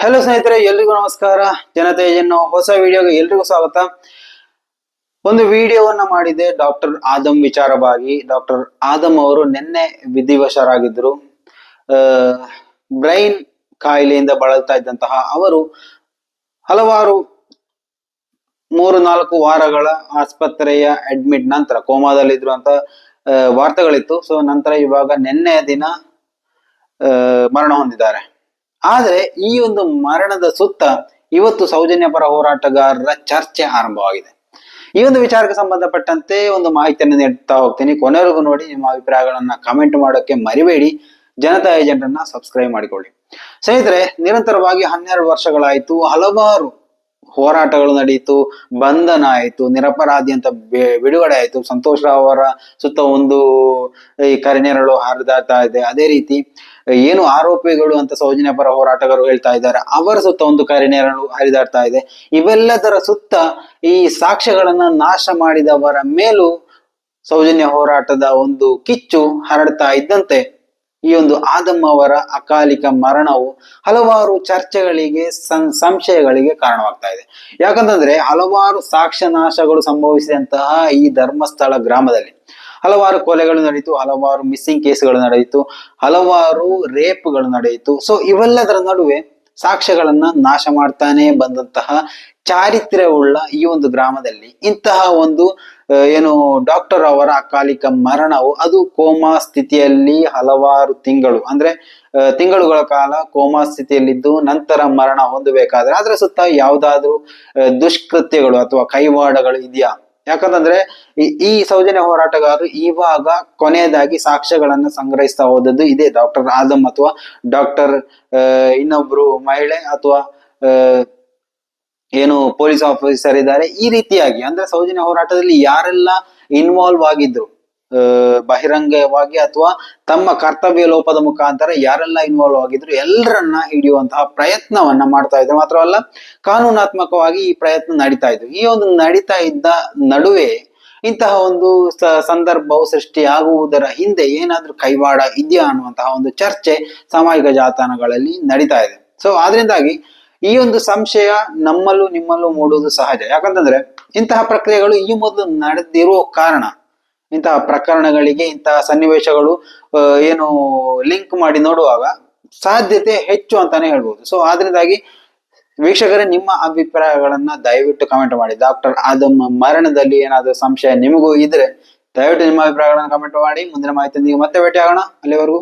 Hello ಸ್ನೇಹಿತರೆ, ಎಲ್ರಿಗೂ ನಮಸ್ಕಾರ. ಜನತೆ ಹೊಸ ವಿಡಿಯೋಗೆ ಎಲ್ರಿಗೂ ಸ್ವಾಗತ. ಒಂದು ವಿಡಿಯೋವನ್ನ ಮಾಡಿದೆ ಡಾಕ್ಟರ್ ಆದಮ್ ವಿಚಾರವಾಗಿ. ಡಾಕ್ಟರ್ ಆದಮ್ ಅವರು ನಿನ್ನೆ ವಿಧಿವಶರಾಗಿದ್ದರು. ಬ್ರೈನ್ ಕಾಯಿಲೆಯಿಂದ ಬಳಲ್ತಾ ಇದ್ದಂತಹ ಅವರು ಹಲವಾರು ಮೂರು ನಾಲ್ಕು ವಾರಗಳ ಆಸ್ಪತ್ರೆಯ ಅಡ್ಮಿಟ್ ನಂತರ, ಕೋಮಾದಲ್ಲಿದ್ರು ಅಂತ ವಾರ್ತೆಗಳಿತ್ತು. ಸೊ ನಂತರ ಇವಾಗ ನಿನ್ನೆ ದಿನ ಮರಣ ಹೊಂದಿದ್ದಾರೆ. ಆದರೆ ಈ ಒಂದು ಮರಣದ ಸುತ್ತ ಇವತ್ತು ಸೌಜನ್ಯ ಪರ ಹೋರಾಟಗಾರರ ಚರ್ಚೆ ಆರಂಭವಾಗಿದೆ. ಈ ಒಂದು ವಿಚಾರಕ್ಕೆ ಸಂಬಂಧಪಟ್ಟಂತೆ ಒಂದು ಮಾಹಿತಿಯನ್ನು ನೀಡ್ತಾ ಹೋಗ್ತೀನಿ. ಕೊನೆವರೆಗೂ ನೋಡಿ, ನಿಮ್ಮ ಅಭಿಪ್ರಾಯಗಳನ್ನ ಕಮೆಂಟ್ ಮಾಡೋಕೆ ಮರಿಬೇಡಿ. ಜನತಾ ಏಜೆಂಟ್ ಸಬ್ಸ್ಕ್ರೈಬ್ ಮಾಡಿಕೊಳ್ಳಿ. ಸ್ನೇಹಿತರೆ, ನಿರಂತರವಾಗಿ ಹನ್ನೆರಡು ವರ್ಷಗಳಾಯಿತು. ಹಲವಾರು ಹೋರಾಟಗಳು ನಡೆಯಿತು ಬಂಧನ ಆಯಿತು, ನಿರಪರಾಧಿ ಅಂತ ಬಿಡುಗಡೆ ಆಯಿತು. ಸಂತೋಷ್ ಅವರ ಸುತ್ತ ಒಂದು, ಈ ಕರಿನೆರಳು ಹರಿದಾಡ್ತಾ ಇದೆ. ಅದೇ ರೀತಿ, ಏನು ಆರೋಪಿಗಳು ಅಂತ ಸೌಜನ್ಯ ಪರ ಹೋರಾಟಗಾರರು ಹೇಳ್ತಾ ಇದ್ದಾರೆ, ಅವರ ಸುತ್ತ ಒಂದು ಕರಿನೆರಳು ಹರಿದಾಡ್ತಾ ಇದೆ. ಇವೆಲ್ಲದರ ಸುತ್ತ ಈ ಸಾಕ್ಷ್ಯಗಳನ್ನ ನಾಶ ಮಾಡಿದವರ ಮೇಲೂ ಸೌಜನ್ಯ ಹೋರಾಟದ ಒಂದು ಕಿಚ್ಚು ಹರಡ್ತಾ ಇದ್ದಂತೆ ಈ ಒಂದು ಆದಮ್ ಅವರ ಅಕಾಲಿಕ ಮರಣವು ಹಲವಾರು ಚರ್ಚೆಗಳಿಗೆ ಸಂಶಯಗಳಿಗೆ ಕಾರಣವಾಗ್ತಾ ಇದೆ. ಯಾಕಂತಂದ್ರೆ ಹಲವಾರು ಸಾಕ್ಷ್ಯನಾಶಗಳು ಸಂಭವಿಸಿದಂತಹ ಈ ಧರ್ಮಸ್ಥಳ ಗ್ರಾಮದಲ್ಲಿ ಹಲವಾರು ಕೊಲೆಗಳು ನಡೆಯಿತು, ಹಲವಾರು ಮಿಸ್ಸಿಂಗ್ ಕೇಸ್ಗಳು ನಡೆಯಿತು, ಹಲವಾರು ರೇಪ್ಗಳು ನಡೆಯಿತು. ಸೊ ಇವೆಲ್ಲದರ ನಡುವೆ ಸಾಕ್ಷ್ಯಗಳನ್ನ ನಾಶ ಮಾಡ್ತಾನೆ ಬಂದಂತಹ ಚಾರಿತ್ರ್ಯವುಳ್ಳ ಈ ಒಂದು ಗ್ರಾಮದಲ್ಲಿ ಇಂತಹ ಒಂದು ಏನು ಡಾಕ್ಟರ್ ಅವರ ಅಕಾಲಿಕ ಮರಣವು ಅದು ಕೋಮಾ ಸ್ಥಿತಿಯಲ್ಲಿ ಹಲವಾರು ತಿಂಗಳು, ಅಂದ್ರೆ ತಿಂಗಳುಗಳ ಕಾಲ ಕೋಮಾ ಸ್ಥಿತಿಯಲ್ಲಿದ್ದು ನಂತರ ಮರಣ ಹೊಂದಬೇಕಾದ್ರೆ ಅದರ ಸುತ್ತ ಯಾವುದಾದ್ರೂ ದುಷ್ಕೃತ್ಯಗಳು ಅಥವಾ ಕೈವಾಡಗಳು ಇದೆಯಾ? ಯಾಕಂತಂದ್ರೆ ಈ- ಸೌಜನ್ಯ ಹೋರಾಟಗಾರರು ಇವಾಗ ಕೊನೆಯದಾಗಿ ಸಾಕ್ಷ್ಯಗಳನ್ನ ಸಂಗ್ರಹಿಸ್ತಾ ಹೋದದ್ದು ಇದೆ ಡಾಕ್ಟರ್ ಆದಮ್ ಅಥವಾ ಡಾಕ್ಟರ್ ಇನ್ನೊಬ್ರು ಮಹಿಳೆ ಅಥವಾ ಏನು ಪೊಲೀಸ್ ಆಫೀಸರ್ ಇದ್ದಾರೆ. ಈ ರೀತಿಯಾಗಿ ಅಂದ್ರೆ ಸೌಜನ್ಯ ಹೋರಾಟದಲ್ಲಿ ಯಾರೆಲ್ಲ ಇನ್ವಾಲ್ವ್ ಆಗಿದ್ರು ಬಹಿರಂಗವಾಗಿ ಅಥವಾ ತಮ್ಮ ಕರ್ತವ್ಯ ಲೋಪದ ಮುಖಾಂತರ ಯಾರೆಲ್ಲ ಇನ್ವಾಲ್ವ್ ಆಗಿದ್ರು ಎಲ್ಲರನ್ನ ಹಿಡಿಯುವಂತಹ ಪ್ರಯತ್ನವನ್ನ ಮಾಡ್ತಾ ಇದ್ರು. ಮಾತ್ರವಲ್ಲ ಕಾನೂನಾತ್ಮಕವಾಗಿ ಈ ಪ್ರಯತ್ನ ನಡೀತಾ ಇದ್ರು ಈ ಒಂದು ನಡೀತಾ ಇದ್ದ ನಡುವೆ ಇಂತಹ ಒಂದು ಸಂದರ್ಭವು ಸೃಷ್ಟಿಯಾಗುವುದರ ಹಿಂದೆ ಏನಾದ್ರೂ ಕೈವಾಡ ಇದೆಯಾ ಅನ್ನುವಂತಹ ಒಂದು ಚರ್ಚೆ ಸಾಮಾಜಿಕ ಜಾಲತಾಣಗಳಲ್ಲಿ ನಡೀತಾ ಇದೆ. ಸೊ ಆದ್ರಿಂದಾಗಿ ಈ ಒಂದು ಸಂಶಯ ನಮ್ಮಲ್ಲೂ ನಿಮ್ಮಲ್ಲೂ ಮೂಡುವುದು ಸಹಜ. ಯಾಕಂತಂದ್ರೆ ಇಂತಹ ಪ್ರಕ್ರಿಯೆಗಳು ಈ ಮೊದಲು ನಡೆದಿರೋ ಕಾರಣ ಇಂತಹ ಪ್ರಕರಣಗಳಿಗೆ, ಇಂತಹ ಸನ್ನಿವೇಶಗಳು ಏನು ಲಿಂಕ್ ಮಾಡಿ ನೋಡುವಾಗ ಸಾಧ್ಯತೆ ಹೆಚ್ಚು ಅಂತಾನೆ ಹೇಳ್ಬೋದು. ಸೊ ಆದ್ರಿಂದಾಗಿ ವೀಕ್ಷಕರೇ, ನಿಮ್ಮ ಅಭಿಪ್ರಾಯಗಳನ್ನ ದಯವಿಟ್ಟು ಕಮೆಂಟ್ ಮಾಡಿ. ಡಾಕ್ಟರ್ ಆದಮ್ ಮರಣದಲ್ಲಿ ಏನಾದರೂ ಸಂಶಯ ನಿಮಗೂ ಇದ್ರೆ ದಯವಿಟ್ಟು ನಿಮ್ಮ ಅಭಿಪ್ರಾಯಗಳನ್ನು ಕಮೆಂಟ್ ಮಾಡಿ. ಮುಂದಿನ ಮಾಹಿತಿಯೊಂದಿಗೆ ಮತ್ತೆ ಭೇಟಿ ಆಗೋಣ ಅಲ್ಲಿವರೆಗೂ